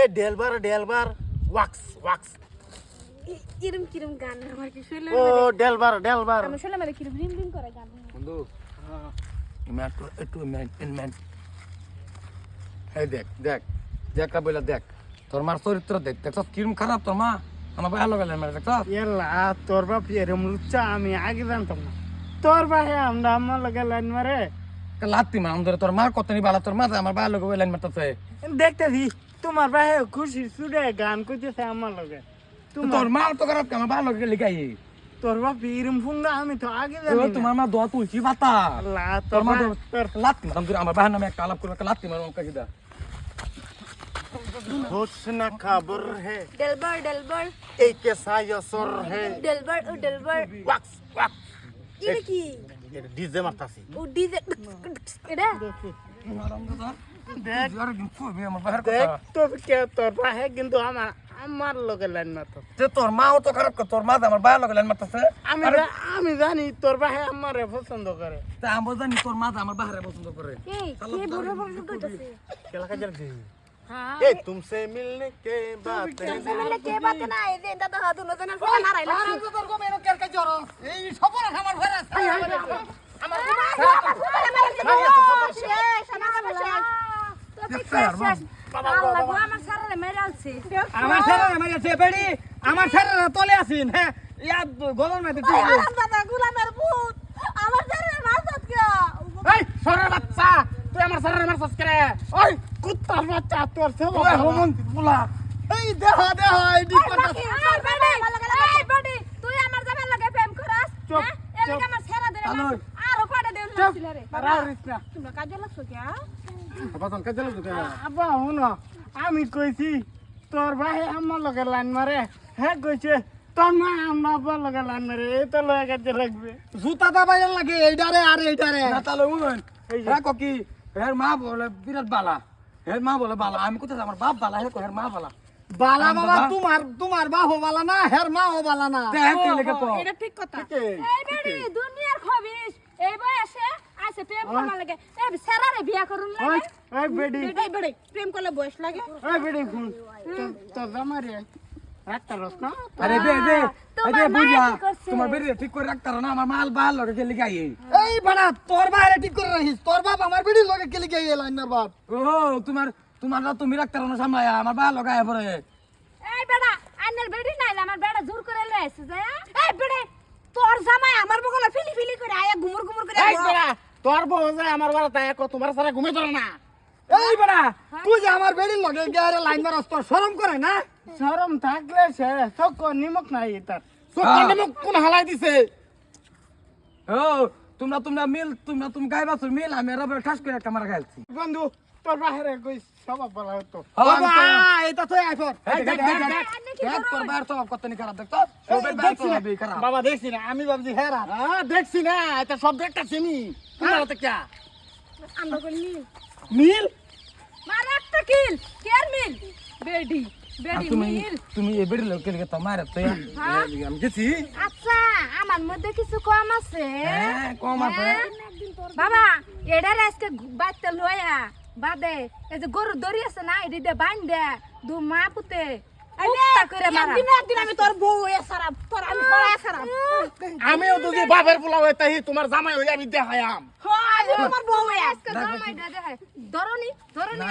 এ ডেলবার ডেলবার wax wax. কিরম গান? আমার কি শুনলে ও ডেলবার ডেলবার আমি শুনলে মানে কিরম রিম রিম করে গান। বন্ধু। ইমান একটু এই দেখ দেখ দেখ বলে দেখ। তোর মার চরিত্র দেখ দেখছ কিরম খারাপ তোর মা? আমার ভালো গেলেন মানে দেখছ এলা তোর বাপ এরম লুচ্চা? আমি আগে জানতাম না। তোর ভাই আমরা আমার লগে লাইন মারে। লাত্তি মা আমাদের তোর মার কত নি বালা তোর মা আমার ভালো লোক লাইন মারতেছে। দেখতেছি। তোমার ভাই খুশি সুরে গান করতেছে আমার লগে তোমার তোর মা তো খারাপ আমার ভালো লোক লিখাই তোর বাপ এরম ফুঙ্গা আমি তো আগে জানি না। তোমার মা দোয়া তুলছি পাতা আল্লাহ তোর তোর মা মা তো তোর লাত্তি মার আমাদের আমার বাহার নামে একটা আলাপ করবে একটা লাত্তি মার আমাকে কিদা হোসনা খবর হে ডেলবার ডেলবার এই কেসা यसर হে ডেলবার ও ডেলবার ওয়াক্স ওয়াক্স এটা কি এটা ডিজে মারতাছি ও ডিজে এটা দেখ আমার বাহার দেখ কথা তো কে তোর ভাই কিন্তু আমার আমার লগে লাইন মারতো যে তোর মাও তো খারাপ করে, তোর মা তো আমার ভালো লোক লাইন মারতেছে আমি জা- আমি জানি তোর ভাই আমারে পছন্দ করে তা আমি জানি তোর মা তো আমার বাহারে পছন্দ করে এই কে বড় বড় কইতাছে কেলা কাজল দি হ্যাঁ ए तुमसे मिलने के बाद মানে কে বাতে না এই যে দাদা হাত দুনো জনের ফোন নারাই লাগছে এই সবর আমার ঘরে আমার ছেলে আমার আছে বেড়ি। আমার ছেলে তলে আছিন হ্যাঁ? ইয়া গলার মধ্যে তুই এই সরের বাচ্চা তুই আমার সরের মারছস করে ওই কুত্তার বাচ্চা তোর সব ওই হোমন পোলা। এই দেহ দেহ এই দি কথা তুই আমার জামাই লাগে প্রেম করাস হ্যাঁ? আমার। আরও কয়টা দেউল লাগছিল রে রাউরিস না তোমরা কাজে লাগছো কি আব্বা আমি কইছি তোর ভাই আমার লগে লাইন মারে। হ্যাঁ কইছে তোর মা আমরা আব্বার লগে লাইন মারে এই তো লগে কাজে লাগবে। জুতা দাবাইয়ের লাগে এইটারে আর এইটারে না তাহলে উমেন এই যে। হ্যাঁ কি হের মা বলে বিরাট বালা। হের মা বলে বালা। আমি কোথায় আমার বাপ বালা হে হের মা বালা। বালা বাবা। তোমার তোমার বাহো বালা না হের মাও বালা না। এটা ঠিক কথা। এই বেড়ি দুনিয়ার খবিস এই বয়সে আছে প্রেম করা লাগে এই সেরারে বিয়া করুন ওই লাগে ওই বেডি এই বেড়ি প্রেম করলে বয়স লাগে ওই বেডি শুন তো- তোর জামারে রাখতে রস না আরে দে দে তোমার আরে মা বুঝা কি করছে? তোমার বেরিয়ে ঠিক করে রাখতার না আমার মাল বাল লগে গেলি গাই এই বাড়া তোর বাইরে ঠিক করে রাখিস তোর বাপ আমার বিড়ি লগে কেলি গিয়ে এলাইন না বাপ ও তোমার তোমার না তুমি রাখতার না সামলায়া আমার বাল লগায় পরে এই বেড়া আন্নের বেড়ি নাইলে আমার বেড়া জোর করে লয়ে আসছে যায় এই বেড়ে তোর জামাই আমার বগলে ফিলি ফিলি করে আয়া গুমুর গুমুর করে এই বেড়া তোর বউ যে আমার বাড়া তাই তোমার সারা ঘুমে ধরে না। এই বেড়া তুই যে আমার বেড়ির লগে গিয়ে লাইন মারস তোর শরম করে না? শরম থাকলে সে চোখ নিমক নাই তার। চোখ। নিমক কোন হালাই দিছে? ও তোমরা তোমরা মিল তোমরা তুমি গাইবাছো মিল আমি রবে ঠাস করে একটা মারা খাইছি। বন্ধু তোর বাহিরে কই সব বলা হতো এটা তো দেখ তোর বাইর কত নি খারাপ দেখ বাবা দেখছি না। আমি ভাবছি হেরা। হ্যাঁ দেখছি না। এটা সব দেখটা চিনি। তোমার হাতে কে? আমরা কই মিল মিল? মার একটা কিল। কেয়ার মিল? বেডি। আর বেডি তুমি এ বেড়ে লোক কেলে তো মারে তো হ্যাঁ? আমি গেছি। আচ্ছা আমার মধ্যে কিছু কম আছে। হ্যাঁ কম আছে। হ্যাঁ? বাবা এডারে আজকে বাচ্চা লয়া বাদে এই যে গরু দড়ি আছে না এডি দে বাইন দে দু মা পুতে আমিও তো যে বাপের পোলা হয়ে তাই তোমার জামাই হয়ে আমি দেখায়াম হ্যাঁ ধরনি ধরনি